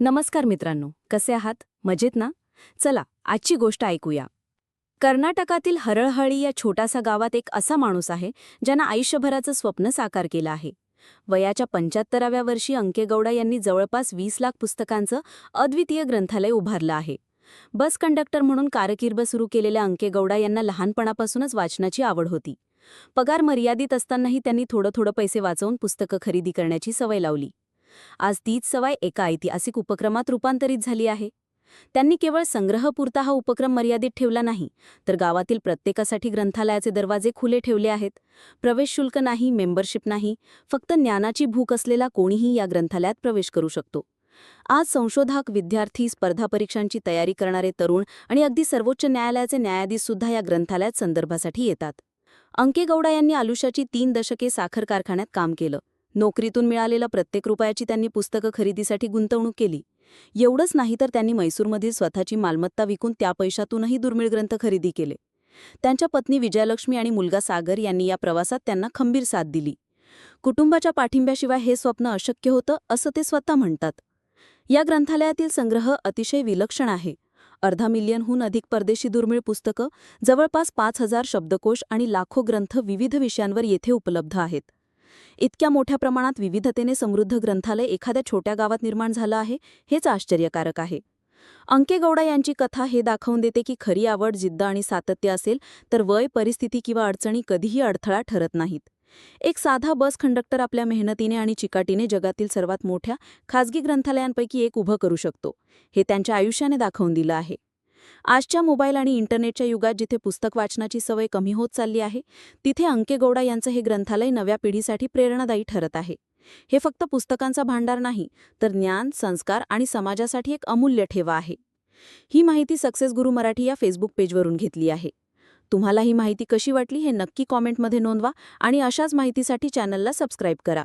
नमस्कार मित्रांनो कसे आहात? मजेत ना? चला आजची गोष्ट ऐकूया. कर्नाटकातील हरळहळी या छोटासा गावात एक असा माणूस आहे ज्यानं आयुष्यभराचं स्वप्न साकार केलं आहे. वयाच्या पंच्याहत्तराव्या वर्षी अंकेगौडा यांनी जवळपास वीस लाख पुस्तकांचं अद्वितीय ग्रंथालय उभारलं आहे. बस कंडक्टर म्हणून कारकिर्द सुरू केलेल्या अंकेगौडा यांना लहानपणापासूनच वाचनाची आवड होती. पगार मर्यादित असतानाही त्यांनी थोडं थोडं पैसे वाचवून पुस्तकं खरेदी करण्याची सवय लावली. आज तीच सवय एका ऐतिहासिक उपक्रमात रूपांतरित झाली आहे. त्यांनी केवळ संग्रहपुरता हा उपक्रम मर्यादित ठेवला नाही तर गावातील प्रत्येकासाठी ग्रंथालयाचे दरवाजे खुले ठेवले आहेत. प्रवेश शुल्क नाही मेंबरशिप नाही फक्त ज्ञानाची भूक असलेला कोणीही या ग्रंथालयात प्रवेश करू शकतो. आज संशोधक विद्यार्थी स्पर्धा परीक्षांची तयारी करणारे तरुण आणि अगदी सर्वोच्च न्यायालयाचे न्यायाधीश सुद्धा या ग्रंथालयात संदर्भासाठी येतात. अंके गौडा यांनी आलुष्याची तीन दशके साखर कारखान्यात काम केलं. नोकरीतून मिळालेल्या प्रत्येक रुपयाची त्यांनी पुस्तकं खरेदीसाठी गुंतवणूक केली. एवढंच नाही तर त्यांनी मैसूरमधील स्वतःची मालमत्ता विकून त्या पैशातूनही दुर्मिळ ग्रंथ खरेदी केले. त्यांच्या पत्नी विजयलक्ष्मी आणि मुलगा सागर यांनी या प्रवासात त्यांना खंबीर साथ दिली. कुटुंबाच्या पाठिंब्याशिवाय हे स्वप्न अशक्य होतं असं ते स्वतः म्हणतात. या ग्रंथालयातील संग्रह अतिशय विलक्षण आहे. अर्धा मिलियनहून अधिक परदेशी दुर्मिळ पुस्तकं जवळपास पाच हजार शब्दकोश आणि लाखो ग्रंथ विविध विषयांवर येथे उपलब्ध आहेत. इतक्या मोठ्या प्रमाणात विविधतेने समृद्ध ग्रंथालय एखाद्या छोट्या गावात निर्माण झालं आहे हेच आश्चर्यकारक आहे. अंकेगौडा यांची कथा हे दाखवून देते की खरी आवड जिद्द आणि सातत्य असेल तर वय परिस्थिती किंवा अडचणी कधीही अडथळा ठरत नाहीत. एक साधा बस कंडक्टर आपल्या मेहनतीने आणि चिकाटीने जगातील सर्वात मोठ्या खाजगी ग्रंथालयांपैकी एक उभं करू शकतो हे त्यांच्या आयुष्याने दाखवून दिलं आहे. आजच्या मोबाईल आणि इंटरनेटच्या युगात जिथे पुस्तक वाचनाची सवय कमी होत चालली आहे तिथे अंकेगौडा यांचं हे ग्रंथालय नव्या पिढीसाठी प्रेरणादायी ठरत आहे. हे फक्त पुस्तकांचा भांडार नाही तर ज्ञान संस्कार आणि समाजासाठी एक अमूल्य ठेवा आहे. ही माहिती सक्सेस गुरु मराठी या फेसबुक पेजवरून घेतली आहे. तुम्हाला ही माहिती कशी वाटली हे नक्की कॉमेंटमध्ये नोंदवा आणि अशाच माहितीसाठी चॅनलला सबस्क्राईब करा.